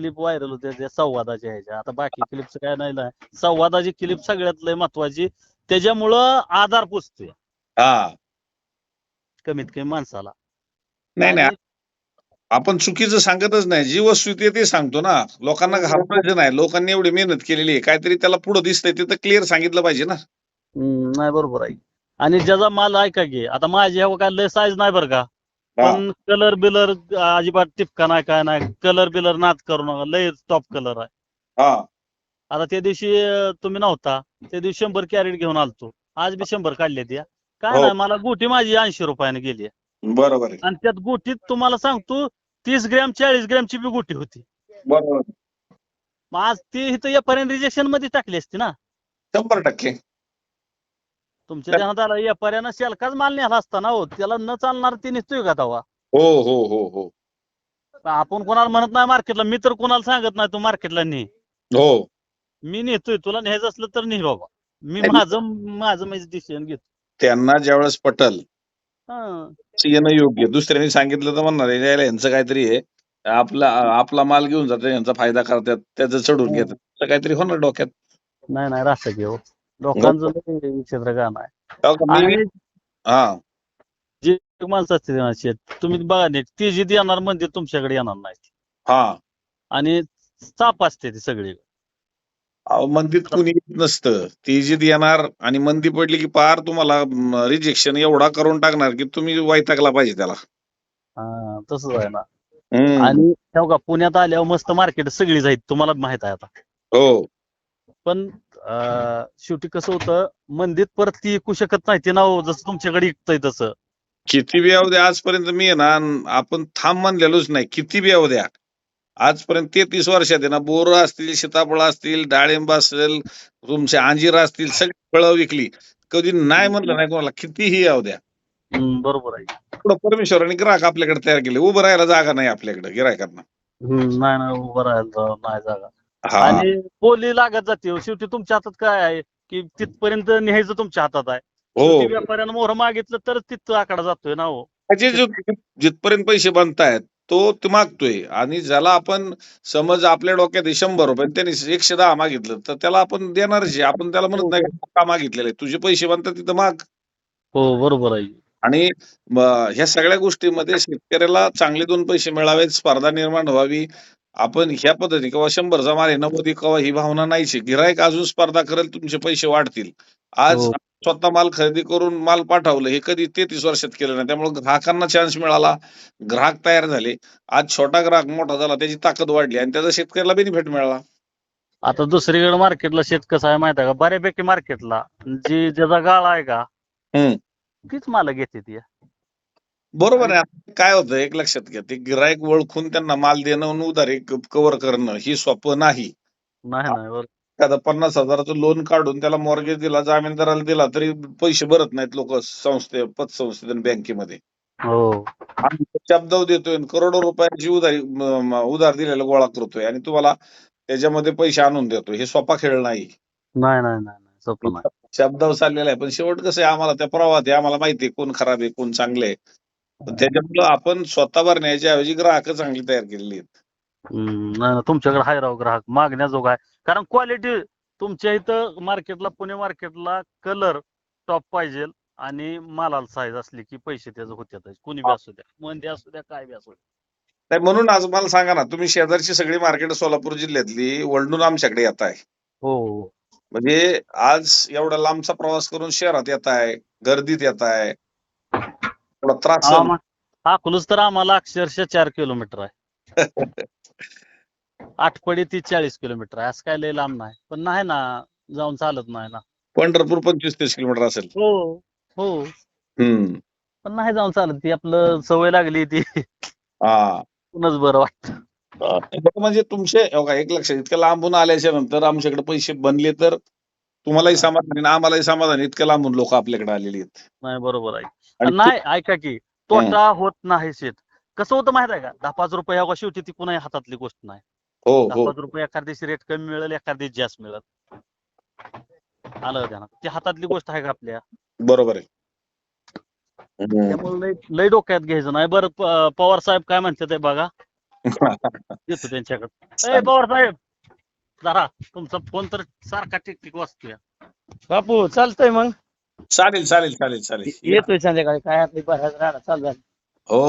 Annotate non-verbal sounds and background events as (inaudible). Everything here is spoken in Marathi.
क्लिप व्हायरल होते त्या संवादाच्या ह्याच्या. आता बाकी क्लिपचं काय नाही ना. संवादाची क्लिप सगळ्यात लय महत्वाची. त्याच्यामुळं आधार पुसतोय हा. कमीत कमी माणसाला. नाही नाही. आपण चुकीचं सांगतच नाही. जी आहे ते सांगतो ना. लोकांना घाबरायचं नाही. लोकांनी एवढी मेहनत केलेली आहे. काहीतरी त्याला पुढे दिसतंय. ते तर क्लिअर सांगितलं पाहिजे ना. हम्म, नाही बरोबर आहे. आणि ज्याचा माल ऐका घे. आता माझी ह्या काय लय साईज नाही बरं का? हा. पण कलर बिलर अजिबात टिपका नाही काय नाही. कलर बिलर नाच करू नका. लय टॉप कलर आहे. हा. आता त्या दिवशी तुम्ही नव्हता. त्या दिवशी शंभर कॅरेट घेऊन आलतो. आज बी शंभर काढले त्या काय हो. नाही मला गोटी माझी ऐंशी रुपयाने गेली बरोबर आहे. आणि त्यात गोटीत तुम्हाला सांगतो तीस ग्रॅम चाळीस ग्रॅमची बी गोटी होती. बरोबर. मग आज ती इथं यापर्यंत रिजेक्शनमध्ये टाकली असती ना. शंभर टक्के. तुमच्या ध्यानात आलं शेलकाच माल नेला असता ना हो. त्याला न चालणार ती निघतोय का तवा? हो हो हो हो. आपण कोणाला म्हणत नाही मार्केटला मी तर कोणाला सांगत नाही तू मार्केटला ने. हो. मी नेतोय तुला न्यायचं असलं तर ने बाबा. मी माझं माझं माझं डिसिजन घेतो. त्यांना ज्यावेळेस पटल हा. येणं योग्य. दुसऱ्यांनी सांगितलं तर म्हणणार "हे यायला यांचं काहीतरी आहे आपला आपला माल घेऊन जातात यांचा फायदा करतात त्याचं चढून घेतात. असं काहीतरी होणार डोक्यात. नाही नाही राहतं घेऊ लोकांचं लय विचित्र गाणं आहे. हो आणि हा. जी माणसं असते ना शेत तुम्ही बघा नीट ती जी येणार म्हणजे तुमच्याकडे येणार नाही हा. आणि चाप असते ती सगळी. अहो, मंदीत कुणी येत नसतं. ती जी येणार आणि मंदी पडली की पार तुम्हाला रिजेक्शन एवढा करून टाकणार की तुम्ही वैतागला पाहिजे त्याला. हा तसंच आहे ना. हम्म. आणि हो का पुण्यात आल्यावर मस्त मार्केट सगळी जाईल तुम्हाला माहीत आहे आता. हो. पण शेवटी कसं होतं मंदीत परत ती ऐकू शकत नाही ते नाव जसं तुमच्याकडे ऐकतंय तसं. किती बी येऊ द्या आजपर्यंत मी आहे ना आपण थांब म्हणलेलोच नाही किती बी येऊ द्या. आजपर्यंत तेहतीस वर्षात आहे ना बोर असतील सीताफळ असतील डाळिंब असेल तुमचे अंजीर असतील सगळी फळं विकली. कधी नाही म्हणलं नाही कोणाला कितीही येऊ द्या. बरोबर आहे. पुढं परमेश्वराने ग्राहक आपल्याकडे तयार केले उभं राहायला जागा नाही आपल्याकडे गिरायकांना. नाही उभं राहायला नाही जागा. हा. आणि बोली लागत जाते हो. शेवटी तुमच्या हातात काय आहे की तिथपर्यंत न्यायचं तुमच्या हातात आहे. हो. शेवटी व्यापाऱ्यानं मोहर मागितलं तर तिथं आकडा जातोय ना हो. त्याचे जो जिथपर्यंत पैसे बनतायत तो तो मागतोय. आणि ज्याला आपण समज आपल्या डोक्यात आहे शंभर रुपये आणि त्याने एकशे दहा मागितलं तर त्याला आपण देणारच आहे आपण त्याला म्हणत नाही का मागितलेले. तुझे पैसे बनतात तिथं माग. हो बरोबर आहे. आणि म, ह्या सगळ्या गोष्टीमध्ये शेतकऱ्याला चांगले दोन पैसे मिळावेत स्पर्धा निर्माण व्हावी आपण ह्या पद्धती किंवा शंभरचा आहे नव्वदी किंवा ही भावना नाहीची गिरायक अजून स्पर्धा करेल तुमचे पैसे वाढतील. आज हो. स्वतः माल खरेदी करून माल पाठवलं हे कधी तेहतीस वर्षात केलं नाही. त्यामुळे ग्राहकांना चान्स मिळाला. ग्राहक तयार झाले. आज छोटा ग्राहक मोठा झाला त्याची ताकद वाढली आणि त्याचा शेतकऱ्याला बेनिफिट मिळाला. आता दुसरीकडे मार्केटला शेत कसं आहे माहिती आहे का? बऱ्यापैकी मार्केटला जी ज्याचा गाळा आहे का हम्म. तीच माल घेते ती. बरोबर आहे. आता काय होतं एक लक्षात घ्या ते गिरायक ओळखून त्यांना माल देणं आणि उधारी कव्हर करणं ही सोपं नाही. नाही नाही बरोबर. एखादा पन्नास हजाराचं लोन काढून त्याला मॉर्गेज दिला जामीनदाराला दिला तरी पैसे भरत नाहीत लोक संस्थे पतसंस्थेत आणि बँकेमध्ये. हो. आम्ही शब्दाव देतोय आणि करोडो रुपयाची उधारी म- म- उधार दिलेला गोळा करतोय आणि तुम्हाला त्याच्यामध्ये पैसे आणून देतोय. हे सोपा खेळ नाही. नाही नाही नाही नाही सोपं नाही. शब्दावर चाललेला आहे. पण शेवट कसं आहे आम्हाला त्या प्रवाहात आहे. आम्हाला माहिती आहे कोण खराब आहे कोण चांगले आहे. त्याच्यामुळं आपण स्वतः भरण्याच्या ऐवजी ग्राहक चांगली तयार केलेली आहेत. हम्म, नाही तुमच्याकडे हाय राव ग्राहक मागण्याजोग आहे. कारण क्वालिटी तुमच्या इथं मार्केटला पुणे मार्केटला कलर टॉप पाहिजे आणि मालाला साईज असली की पैसे त्याचे होत्यात कोणी बी असू द्या मंदी असू द्या काय बी असू द्या. नाही म्हणून आज मला सांगा ना तुम्ही शेजारची सगळी मार्केट सोलापूर जिल्ह्यातली वळणून आमच्याकडे येत आहे. हो हो. म्हणजे आज एवढा लांबचा प्रवास करून शहरात येत आहे गर्दीत येत आहे थोडा त्रास सहन- आम्हा- अकलूज तर आम्हाला अक्षरशः चार किलोमीटर आहे. (laughs) आठपडी ती चाळीस किलोमीटर आहे. असं काय लय लांब नाही. पण नाही ना जाऊन चालत नाही ना. पंढरपूर पंचवीस तीस किलोमीटर असेल. हो हो. हम्म. पण नाही जाऊन चालत. ती आपलं सवय लागली ती. हा. पुन्हाच बरं वाटतं. बरं म्हणजे तुमचे हो का, एक लक्षात इतक्या लांबून आल्याच्यानंतर आमच्याकडे पैसे बनले तर तुम्हालाही समाधान आणि आम्हालाही समाधान इतक्या लांबून लोक आपल्याकडे आलेली आहेत. नाही बरोबर आहे. नाही ऐका की तोटा होत नाही शेत. कसं होतं माहीत आहे का? दहा पाच रुपये ह्या शेवटी ती कुणाही हातातली गोष्ट नाही. हो दहा हो. पाच रुपये एखाद दिवशी रेट कमी मिळेल एखाद दिवशी जास्त मिळेल. आलं ध्यानात? ती हातातली गोष्ट आहे का आपल्या? बरोबर आहे. हम्म. त्यामुळे लय लय डोक्यात घ्यायचं नाही. बरं प- पवार साहेब काय म्हणतात ते बघा. (laughs) येतो त्यांच्याकडे. ए पवार साहेब! जरा तुमचा फोन तर सारखा टिक टिक वाजतोय. बापू चालतंय मग. चालेल चालेल चालेल चालेल. येतोय संध्याकाळी. काय आपली बऱ्याच राहणार. चालू झाली. हो.